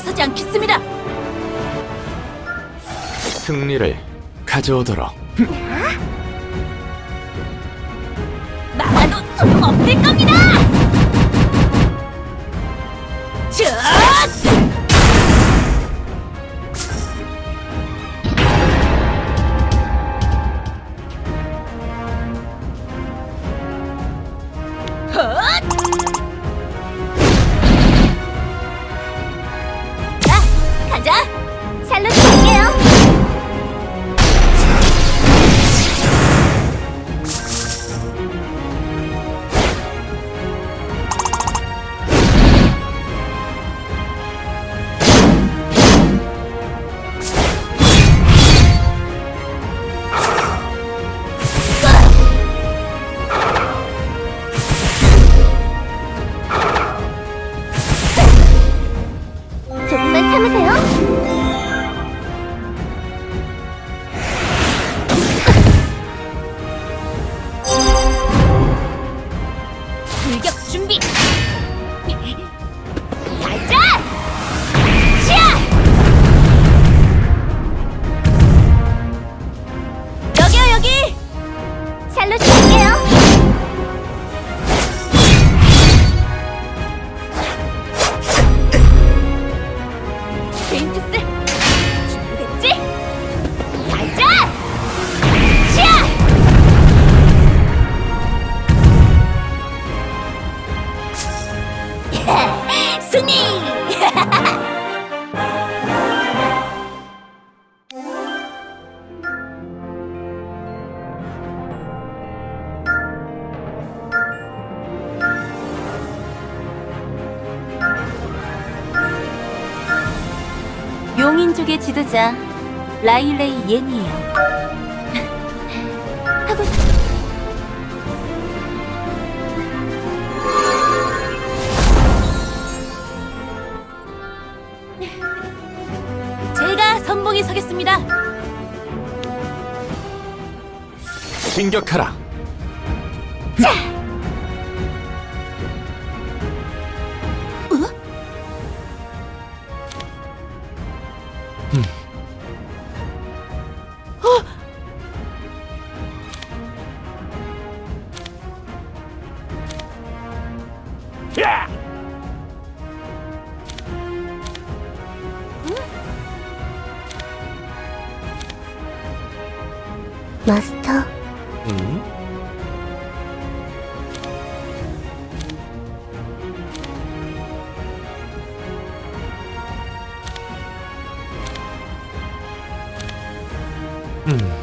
물러서지 않겠습니다. 승리를 가져오도록. 막아도 소용없을 겁 용인족의 지도자 라일레이 옌이에요. 하고 싶... 제가 선봉에 서겠습니다. 진격하라. 마스터, 음? 음. 음?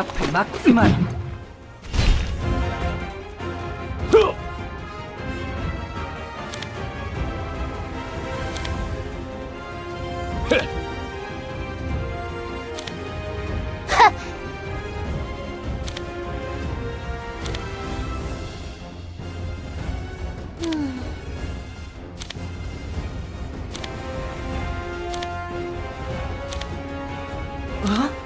앞에 막지 마라. 어?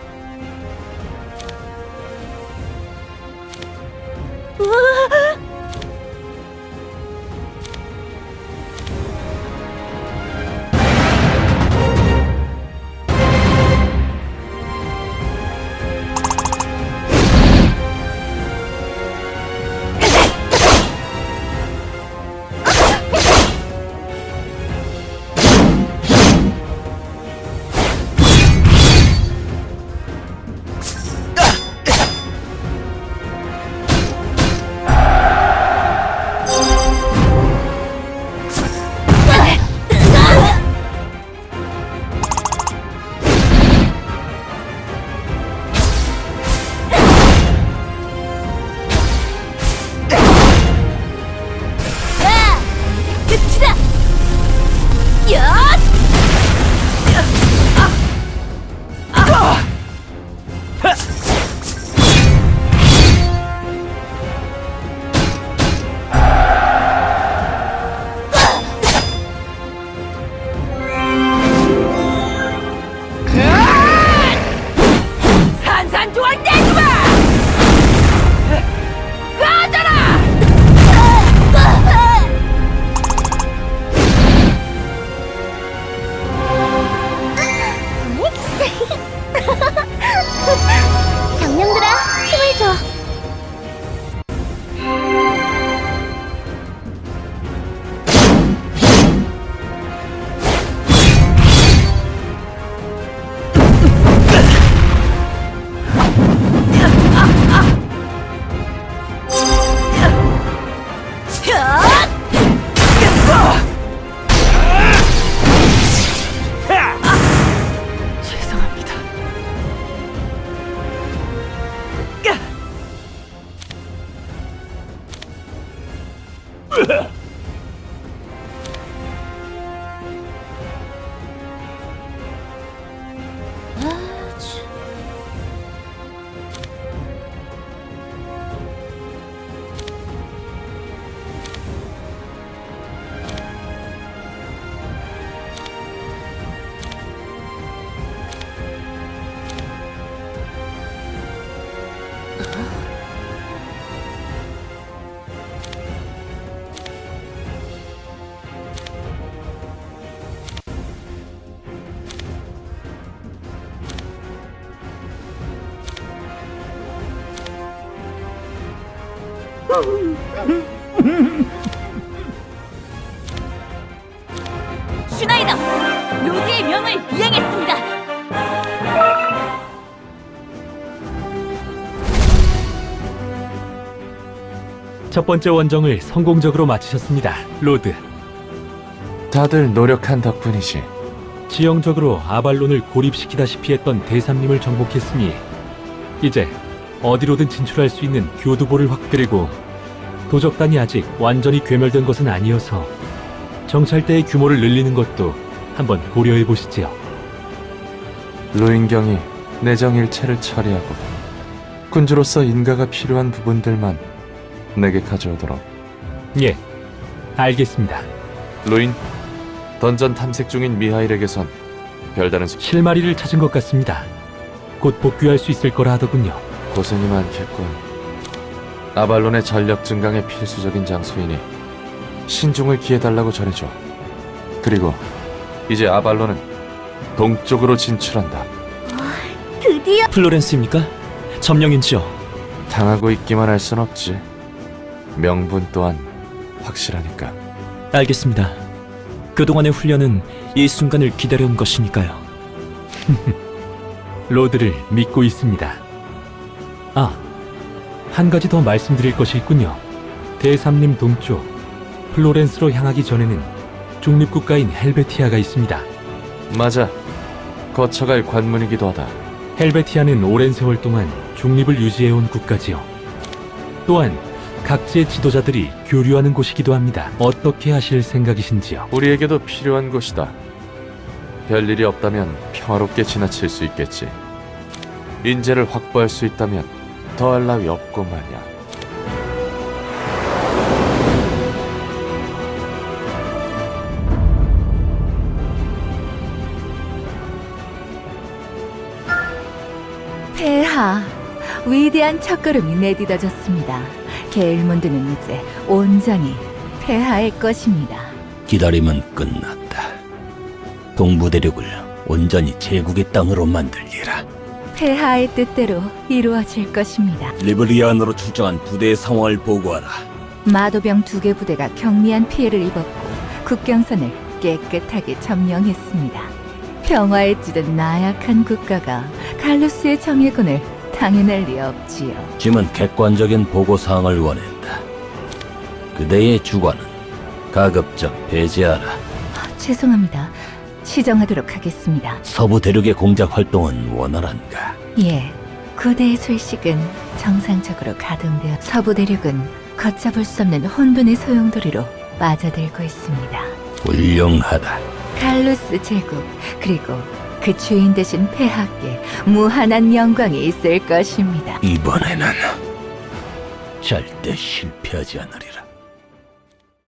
슈나이더, 로드의 명을 이행했습니다. 첫 번째 원정을 성공적으로 마치셨습니다. 로드. 다들 노력한 덕분이지. 지형적으로 아발론을 고립시키다시피 했던 대삼림을 정복했으니 이제 어디로든 진출할 수 있는 교두보를 확 그리고 도적단이 아직 완전히 괴멸된 것은 아니어서 정찰대의 규모를 늘리는 것도 한번 고려해 보시지요. 로인경이 내정 일체를 처리하고 군주로서 인가가 필요한 부분들만 내게 가져오도록. 예, 알겠습니다. 로인, 던전 탐색 중인 미하일에게선 별다른 소... 실마리를 찾은 것 같습니다. 곧 복귀할 수 있을 거라 하더군요. 고생이 많겠군. 아발론의 전력 증강에 필수적인 장소이니 신중을 기해달라고 전해줘. 그리고 이제 아발론은 동쪽으로 진출한다. 드디어 플로렌스입니까? 점령인지요? 당하고 있기만 할 순 없지. 명분 또한 확실하니까. 알겠습니다. 그동안의 훈련은 이 순간을 기다려온 것이니까요. 로드를 믿고 있습니다. 아, 한 가지 더 말씀드릴 것이 있군요. 대삼림 동쪽 플로렌스로 향하기 전에는 중립국가인 헬베티아가 있습니다. 맞아. 거쳐갈 관문이기도 하다. 헬베티아는 오랜 세월 동안 중립을 유지해온 국가지요. 또한 각지의 지도자들이 교류하는 곳이기도 합니다. 어떻게 하실 생각이신지요? 우리에게도 필요한 곳이다. 별일이 없다면 평화롭게 지나칠 수 있겠지. 인재를 확보할 수 있다면 더할 나위 없고 말이야. 폐하, 위대한 첫걸음이 내딛어졌습니다. 게일몬드는 이제 온전히 폐하의 것입니다. 기다림은 끝났다. 동부대륙을 온전히 제국의 땅으로 만들리라. 폐하의 뜻대로 이루어질 것입니다. 리브리안으로 출정한 부대의 상황을 보고하라. 마도병 두 개 부대가 경미한 피해를 입었고 국경선을 깨끗하게 점령했습니다. 평화에 찌든 나약한 국가가 칼루스의 정예군을 당해낼 리 없지요. 짐은 객관적인 보고 사항을 원했다. 그대의 주관은 가급적 배제하라. 죄송합니다. 시정하도록 하겠습니다. 서부 대륙의 공작 활동은 원활한가? 예, 고대의 소식은 정상적으로 가동되어 서부 대륙은 걷잡을 수 없는 혼돈의 소용돌이로 빠져들고 있습니다. 훌륭하다. 칼루스 제국 그리고 그 주인 되신 폐하께 무한한 영광이 있을 것입니다. 이번에는 절대 실패하지 않으리라.